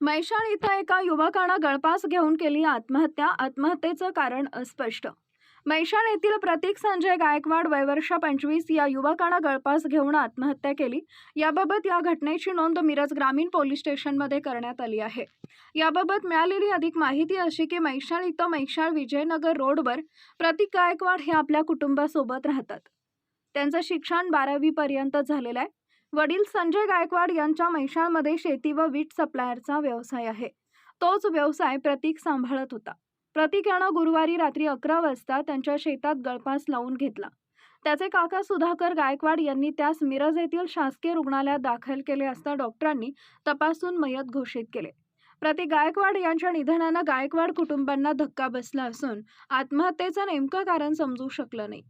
मैशाळ इथं एका युवकानं गळपास घेऊन केली आत्महत्या. आत्महत्येचं कारण अस्पष्ट. मैशाण येथील प्रतीक संजय गायकवाड वयवर्ष पंचवीस या युवकानं गळपास घेऊन आत्महत्या केली. याबाबत या घटनेची नोंद मिरज ग्रामीण पोलीस स्टेशनमध्ये करण्यात आली आहे. याबाबत मिळालेली अधिक माहिती अशी की मैशाळ इथं मैशाळ विजयनगर रोडवर प्रतीक गायकवाड हे आपल्या कुटुंबासोबत राहतात. त्यांचं शिक्षण बारावीपर्यंत झालेलं आहे. वडील संजय गायकवाड यांच्या म्हैशाळमध्ये शेती व वीट सप्लायरचा व्यवसाय आहे. तोच व्यवसाय प्रतीक सांभाळत होता. प्रतीक यानं गुरुवारी रात्री अकरा वाजता त्यांच्या शेतात गळफास लावून घेतला. त्याचे काका सुधाकर गायकवाड यांनी त्यास मिरज येथील शासकीय रुग्णालयात दाखल केले असता डॉक्टरांनी तपासून मयत घोषित केले. प्रतीक गायकवाड यांच्या निधनानं गायकवाड कुटुंबांना धक्का बसला असून आत्महत्येचं नेमकं कारण समजू शकलं नाही.